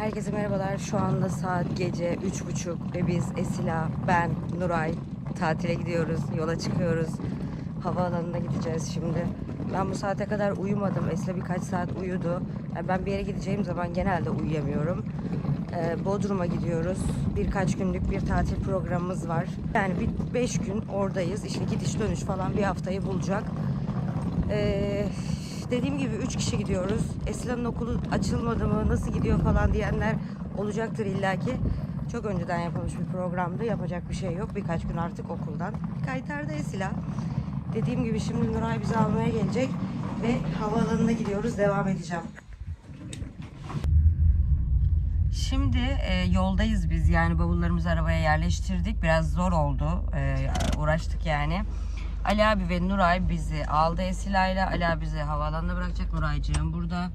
Herkese merhabalar. Şu anda saat gece üç buçuk ve biz Esila, ben, Nuray tatile gidiyoruz. Yola çıkıyoruz. Havaalanına gideceğiz şimdi. Ben bu saate kadar uyumadım. Esila birkaç saat uyudu. Yani ben bir yere gideceğim zaman genelde uyuyamıyorum. Ee, Bodrum'a gidiyoruz. Birkaç günlük bir tatil programımız var. Yani bir beş gün oradayız. İşte gidiş dönüş falan bir haftayı bulacak. Ee, dediğim gibi üç kişi gidiyoruz. Esila'nın okulu açılmadı mı, nasıl gidiyor falan diyenler olacaktır illaki. Çok önceden yapılmış bir programdı. Yapacak bir şey yok. Birkaç gün artık okuldan. Kaytardı Esila. Dediğim gibi şimdi Nuray bizi almaya gelecek ve havaalanına gidiyoruz. Devam edeceğim. Şimdi e, yoldayız biz yani bavullarımızı arabaya yerleştirdik. Biraz zor oldu. E, uğraştık yani. Ali abi ve Nuray bizi aldı Esilay'la. Ali abi bizi havaalanına bırakacak. Nuraycığım burada.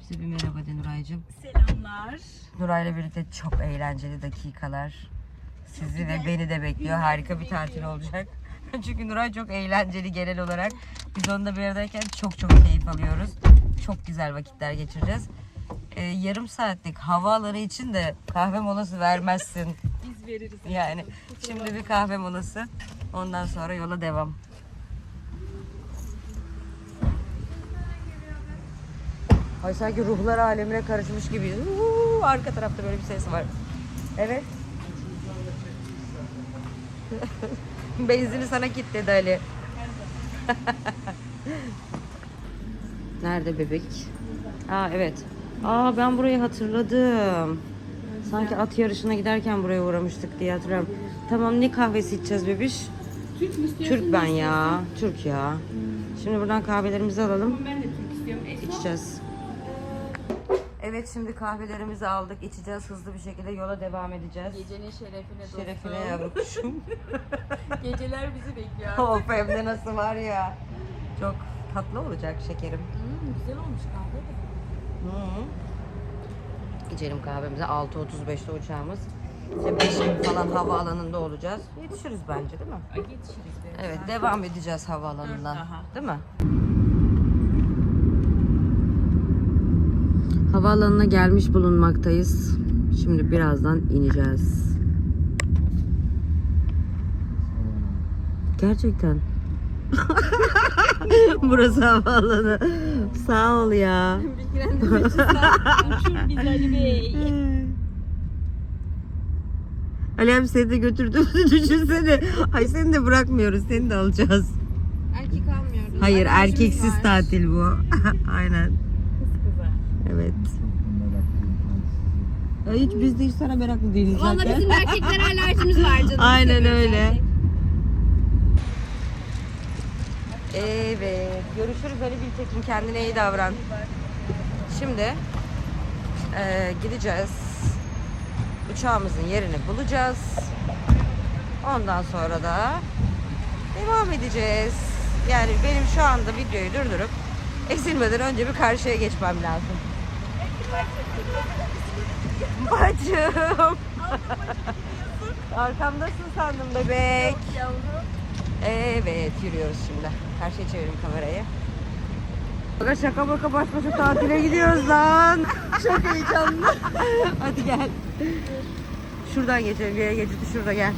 Bize bir merhaba de Nuraycığım. Selamlar. Nuray'la birlikte çok eğlenceli dakikalar. Sizi ve beni de bekliyor. Harika bir tatil olacak. Çünkü Nuray çok eğlenceli genel olarak. Biz onunla bir aradayken çok çok keyif alıyoruz. Çok güzel vakitler geçireceğiz. Ee, yarım saatlik havaalanı için de kahve molası vermezsin. Biz veririz. Yani şimdi bir kahve molası. Ondan sonra yola devam. Ay sanki ruhlar alemine karışmış gibiyiz. Uuu, arka tarafta böyle bir ses var. Evet. Benzini sana kilitledi Ali. Nerede bebek? Aa evet. Aa ben burayı hatırladım. Sanki at yarışına giderken buraya uğramıştık diye hatırlıyorum. Tamam ne kahvesi içeceğiz bebiş? Türk mü istiyorsun? Türk ben ya. Türk ya. Şimdi buradan kahvelerimizi alalım. Ben de Türk istiyorum. Esma. İçeceğiz. Evet şimdi kahvelerimizi aldık. içeceğiz. Hızlı bir şekilde yola devam edeceğiz. Gecenin şerefine dostum. Şerefine yavru kuşum. Geceler bizi bekliyor. of hem de nasıl var ya. Çok tatlı olacak şekerim. Hmm, güzel olmuş kahve de. Hı. İçelim kahvemizi. 6.35'te uçağımız. İşte 5 gibi falan havaalanında olacağız. Yetişiriz bence değil mi? Yetişiriz. Evet devam edeceğiz havaalanından. Değil mi? Havaalanına gelmiş bulunmaktayız. Şimdi birazdan ineceğiz. Gerçekten. Burası havaalanı. Sağ ol ya. İçin Ali abi seni de götürdüğümüzü düşünsene. Ay seni de bırakmıyoruz. Seni de alacağız. Erkek almıyoruz. Hayır Arkadaşımız erkeksiz var. tatil bu. Aynen. Evet. Ya hiç biz de hiç sana meraklı değiliz Valla zaten. bizim erkekler alerjimiz var canım. Aynen öyle. erkek. Evet. Görüşürüz Ali Biltekin. Kendine iyi davran. Şimdi eee, gideceğiz. Uçağımızın yerini bulacağız. Ondan sonra da devam edeceğiz. Yani benim şu anda videoyu durdurup ezilmeden önce bir karşıya geçmem lazım. Bacım. Arkamdasın sandım bebek. Evet yürüyoruz şimdi. Karşıya çevireyim kamerayı. Baka şaka baka baş başa tatile gidiyoruz lan. Çok heyecanlı. Hadi gel. Şuradan geçelim. Yaya geçidi şurada gel.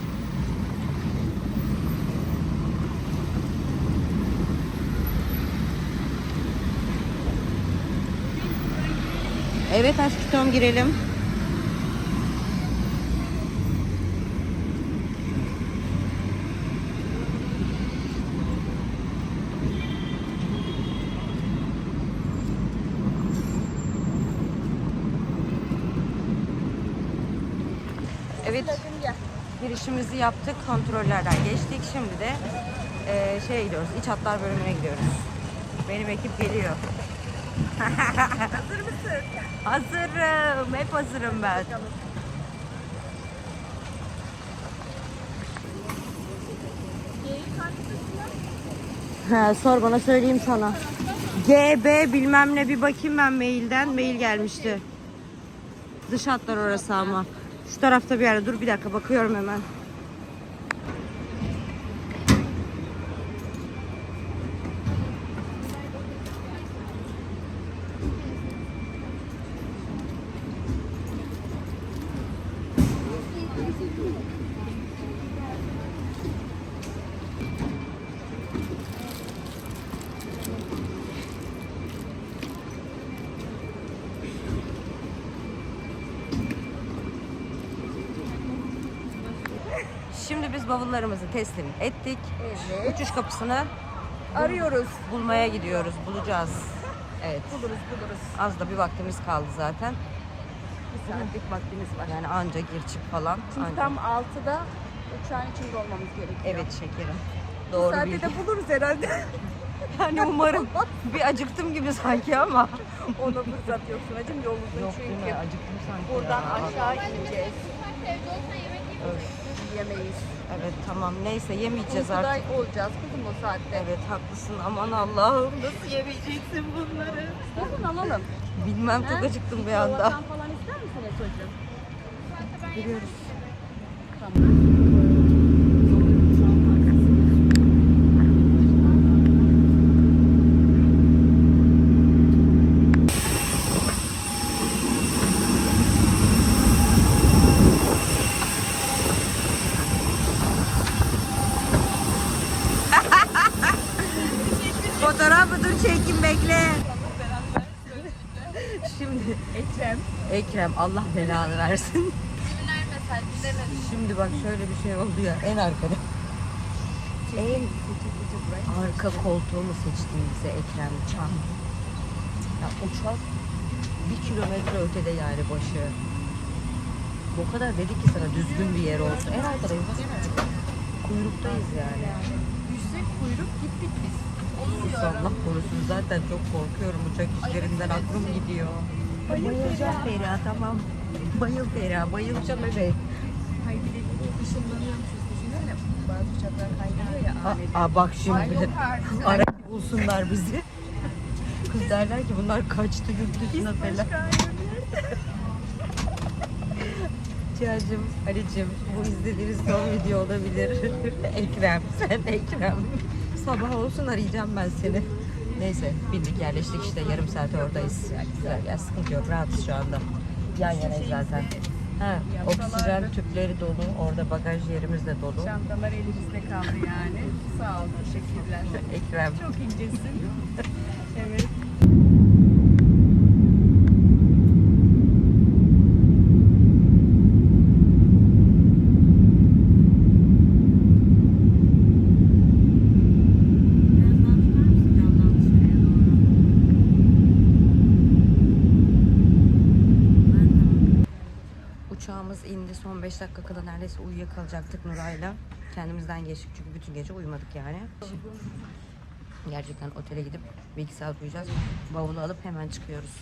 Evet aşkım girelim. Evet. Girişimizi yaptık. Kontrollerden geçtik. Şimdi de eee şeye gidiyoruz. İç hatlar bölümüne gidiyoruz. Benim ekip geliyor. Hazır mısın? Hazırım. Hep hazırım ben. Ha, sor bana söyleyeyim sana. GB bilmem ne bir bakayım ben mailden. Mail gelmişti. Dış hatlar orası ama. Şu tarafta bir yerde. Dur bir dakika bakıyorum hemen. Biz bavullarımızı teslim ettik. Uçuş kapısını Arıyoruz. bulmaya gidiyoruz. Bulacağız. Evet. Buluruz buluruz. Az da bir vaktimiz kaldı zaten. Bir saatlik vaktimiz var. Yani anca gir çık falan. Çünkü Anca. tam 6'da uçağın içinde olmamız gerekiyor. Evet şekerim. Doğru saatte bildik. de buluruz herhalde. Yani umarım. bir acıktım gibi sanki ama. Ona fırsat yok Sunacığım yol uzun Yok değil mi? çünkü. Acıktım sanki Buradan ya. aşağı ineceğiz. Öf. Yemeyiz. Evet tamam neyse yemeyeceğiz Uykuda artık. olacağız kızım o saatte. Evet haklısın aman Allah'ım nasıl yemeyeceksin bunları? İstersen alalım. Bilmem çok He? acıktım bir anda. Kruvasan falan ister misiniz çocuğum? Biliyoruz. Fotoğrafı dur çekin bekle. Şimdi Ekrem. Ekrem Allah belanı versin. Şimdi bak şöyle bir şey oldu ya en arkada. En arka koltuğumu seçtin bize Ekrem Çam. Ya uçak bir kilometre ötede yani başı. O kadar dedik ki sana düzgün bir yer olsun. En arkadayız? Kuyruktayız yani. Yüksek kuyruk gittik biz. Allah korusun zaten çok korkuyorum uçak işlerinden aklım gidiyor. Bayılacağım Feriha tamam. Bayıl Feriha bayılacağım evet. Hayır bir de ışınlanıyormuşuz. Düşünsene bazı uçaklar kaynıyor ya. Aa, bak şimdi ara bulsunlar bizi. Kız derler ki bunlar kaçtı yurt dışına falan. Ciğercim, Ali'cim bu izlediğiniz son video olabilir. Ekrem, sen Ekrem. Sabah olsun arayacağım ben seni. Neyse bindik yerleştik işte yarım saat oradayız. Güzel ya sıkıntı yok rahatız şu anda. Yan yanayız zaten. Ha, oksijen tüpleri dolu. Orada bagaj yerimiz de dolu. Çantalar elimizde kaldı yani. Sağ ol, teşekkürler. Ekrem. Çok incesin. evet. İndi. Son 5 dakika kala neredeyse uyuyakalacaktık Nuray'la. Kendimizden geçtik çünkü bütün gece uyumadık yani. Gerçekten otele gidip bir iki saat uyuyacağız. Bavulu alıp hemen çıkıyoruz.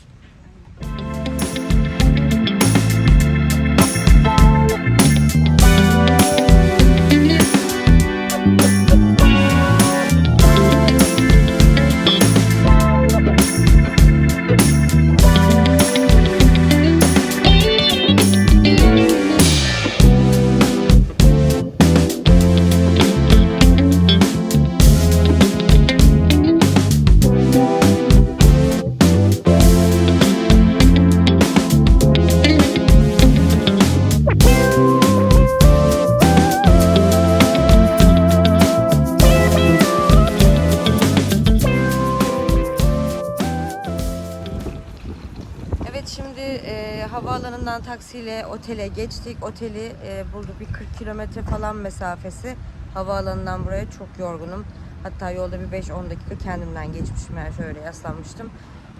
Taksiyle otele geçtik. Oteli e, bulduk bir 40 kilometre falan mesafesi. Havaalanından buraya çok yorgunum. Hatta yolda bir 5-10 dakika kendimden geçmişim yani şöyle yaslanmıştım.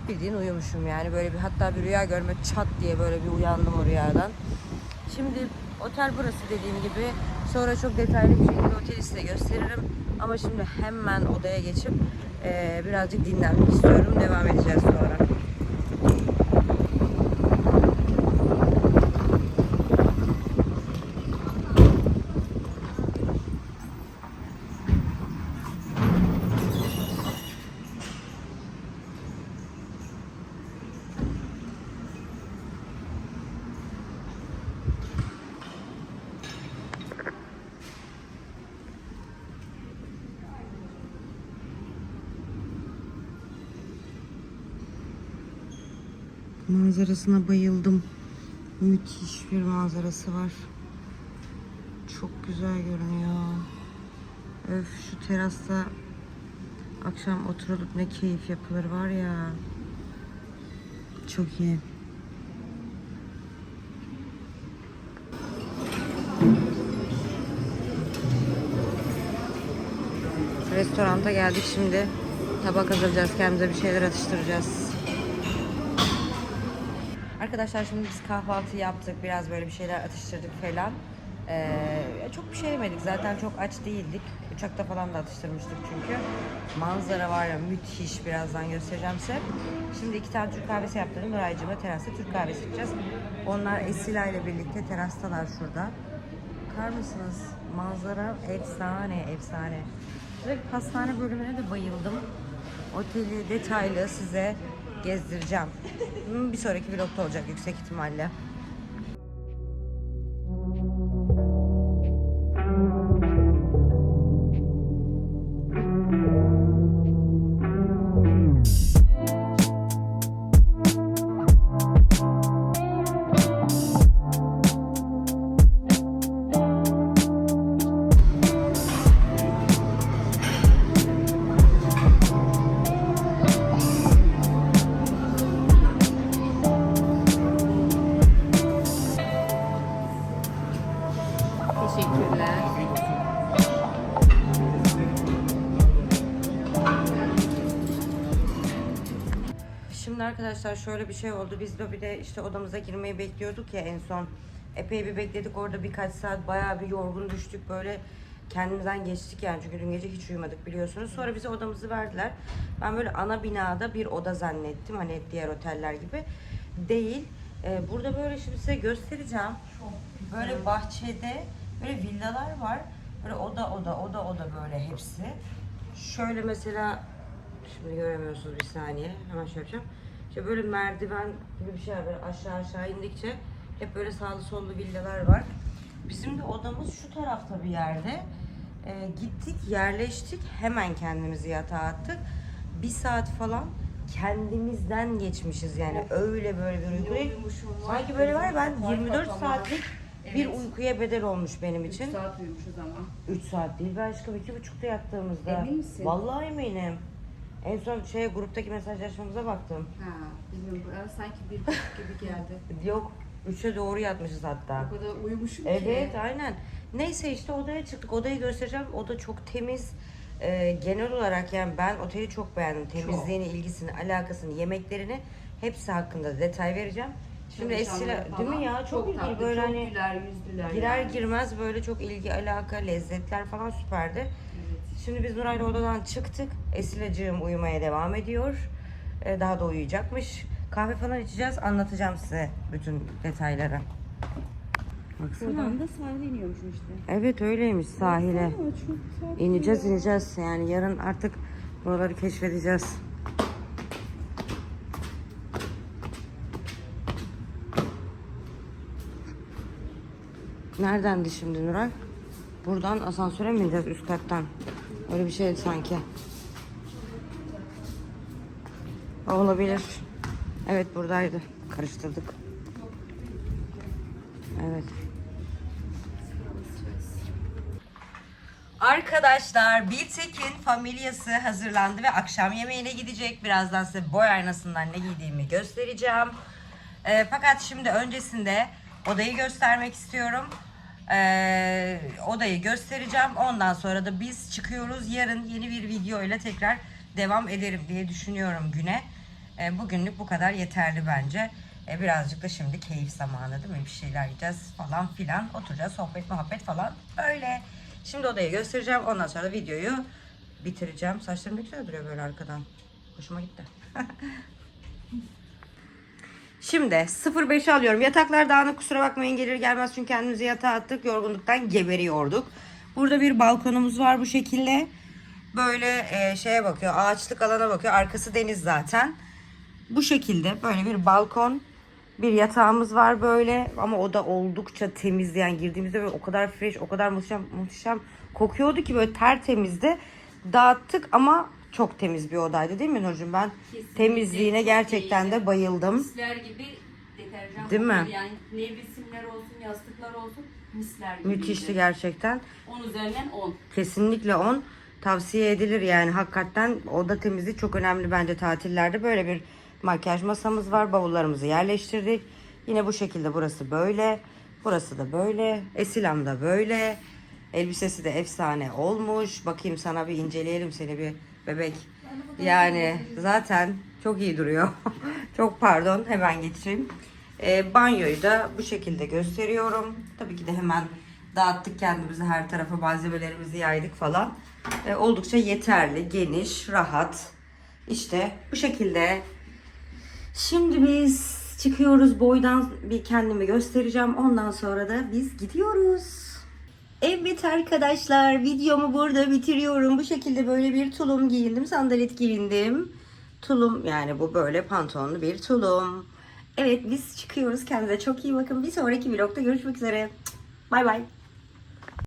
Bildiğin uyumuşum yani böyle bir hatta bir rüya görmek çat diye böyle bir uyandım o rüyadan. Şimdi otel burası dediğim gibi. Sonra çok detaylı bir şekilde oteli size gösteririm. Ama şimdi hemen odaya geçip e, birazcık dinlenmek istiyorum. Devam edeceğiz sonra. Manzarasına bayıldım. Müthiş bir manzarası var. çok güzel görünüyor. Öf şu terasta akşam oturulup ne keyif yapılır var ya. Çok iyi. Restoranta geldik şimdi. Tabak hazırlayacağız. Kendimize bir şeyler atıştıracağız. Arkadaşlar şimdi biz kahvaltı yaptık. Biraz böyle bir şeyler atıştırdık falan. Ee, çok bir şey yemedik. Zaten çok aç değildik. Uçakta falan da atıştırmıştık çünkü. Manzara var ya müthiş. Birazdan göstereceğim size. Şimdi iki tane Türk kahvesi yaptırdım. Nuraycığıma terasta Türk kahvesi içeceğiz. Onlar Esila ile birlikte terastalar şurada. Bakar mısınız? Manzara efsane, efsane. Ve pastane bölümüne de bayıldım. Oteli detaylı size gezdireceğim. Bir sonraki vlogda olacak yüksek ihtimalle. Teşekkürler. Şimdi arkadaşlar şöyle bir şey oldu. Biz de bir de işte odamıza girmeyi bekliyorduk ya en son. Epey bir bekledik orada birkaç saat bayağı bir yorgun düştük böyle kendimizden geçtik yani çünkü dün gece hiç uyumadık biliyorsunuz. Sonra bize odamızı verdiler. Ben böyle ana binada bir oda zannettim hani diğer oteller gibi. Değil. Ee, burada böyle şimdi size göstereceğim. Böyle bahçede böyle villalar var. Böyle oda oda oda oda böyle hepsi. Şöyle mesela Şimdi göremiyorsunuz bir saniye. Hemen şöyle yapacağım. İşte böyle merdiven gibi bir şey var. Böyle aşağı aşağı indikçe hep böyle sağlı sollu villalar var. Bizim de odamız şu tarafta bir yerde. Ee, gittik, yerleştik. Hemen kendimizi yatağa attık. Bir saat falan kendimizden geçmişiz yani. Öyle böyle bir uyku. Sanki böyle var ben 24 saatlik bir uykuya bedel olmuş benim için. saat uyumuşuz ama. 3 saat değil be aşkım iki buçukta yattığımızda. Emin misin? Vallahi eminim. En son şeye gruptaki mesajlaşmamıza baktım. Ha, bilmiyorum. Bana sanki bir buçuk gibi geldi. Yok 3'e doğru yatmışız hatta. O kadar uyumuşum ki. Evet aynen. Neyse işte odaya çıktık. Odayı göstereceğim. Oda çok temiz. Ee, genel olarak yani ben oteli çok beğendim. Temizliğini, ilgisini, alakasını, yemeklerini hepsi hakkında detay vereceğim. Şimdi falan değil mi ya? Çok, ilgili tatlı, böyle çok hani güler yüzlüler girer yani. girmez böyle çok ilgi, alaka, lezzetler falan süperdi. Evet. Şimdi biz Nuray'la odadan çıktık. Esilacığım uyumaya devam ediyor. Ee, daha da uyuyacakmış. Kahve falan içeceğiz. Anlatacağım size bütün detayları. Baksana. Buradan da sahile iniyormuşum işte. Evet öyleymiş sahile. Aa, çok tatlı. İneceğiz ineceğiz yani yarın artık buraları keşfedeceğiz. Neredendi şimdi Nuray? Buradan asansöre mi ineceğiz üst kattan? Öyle bir şeydi sanki. Olabilir. Evet buradaydı. Karıştırdık. Evet. Arkadaşlar Biltek'in familyası hazırlandı ve akşam yemeğine gidecek. Birazdan size boy aynasından ne giydiğimi göstereceğim. Ee, fakat şimdi öncesinde odayı göstermek istiyorum. Ee, odayı göstereceğim. Ondan sonra da biz çıkıyoruz. Yarın yeni bir video ile tekrar devam ederim diye düşünüyorum güne. Ee, bugünlük bu kadar yeterli bence. Ee, birazcık da şimdi keyif zamanı değil mi? Bir şeyler yiyeceğiz falan filan. Oturacağız sohbet muhabbet falan. Öyle. Şimdi odayı göstereceğim. Ondan sonra da videoyu bitireceğim. Saçlarım ne güzel duruyor böyle arkadan. Hoşuma gitti. Şimdi 05'i alıyorum. Yataklar dağınık kusura bakmayın gelir gelmez çünkü kendimizi yatağa attık. Yorgunluktan geberiyorduk. Burada bir balkonumuz var bu şekilde. Böyle e, şeye bakıyor. Ağaçlık alana bakıyor. Arkası deniz zaten. Bu şekilde böyle bir balkon. Bir yatağımız var böyle ama o da oldukça temiz yani girdiğimizde böyle o kadar fresh, o kadar muhteşem, muhteşem kokuyordu ki böyle tertemizdi. Dağıttık ama çok temiz bir odaydı değil mi Nurcuğum? Ben Kesinlikle temizliğine çok gerçekten iyiydi. de bayıldım. Misler gibi deterjan. Değil mi? Yani nevresimler olsun, yastıklar olsun misler gibi. Müthişti gerçekten. 10 üzerinden 10. Kesinlikle 10 tavsiye edilir yani hakikaten oda temizliği çok önemli bence tatillerde. Böyle bir makyaj masamız var. Bavullarımızı yerleştirdik. Yine bu şekilde burası böyle. Burası da böyle. Esilam da böyle. Elbisesi de efsane olmuş. Bakayım sana bir inceleyelim seni bir bebek. Yani zaten çok iyi duruyor. çok pardon hemen geçeyim. Ee, banyoyu da bu şekilde gösteriyorum. Tabii ki de hemen dağıttık kendimizi her tarafa malzemelerimizi yaydık falan. Ee, oldukça yeterli, geniş, rahat. İşte bu şekilde. Şimdi biz çıkıyoruz boydan bir kendimi göstereceğim. Ondan sonra da biz gidiyoruz. Evet arkadaşlar videomu burada bitiriyorum. Bu şekilde böyle bir tulum giyindim. Sandalet giyindim. Tulum yani bu böyle pantolonlu bir tulum. Evet biz çıkıyoruz. Kendinize çok iyi bakın. Bir sonraki vlogda görüşmek üzere. Bay bay.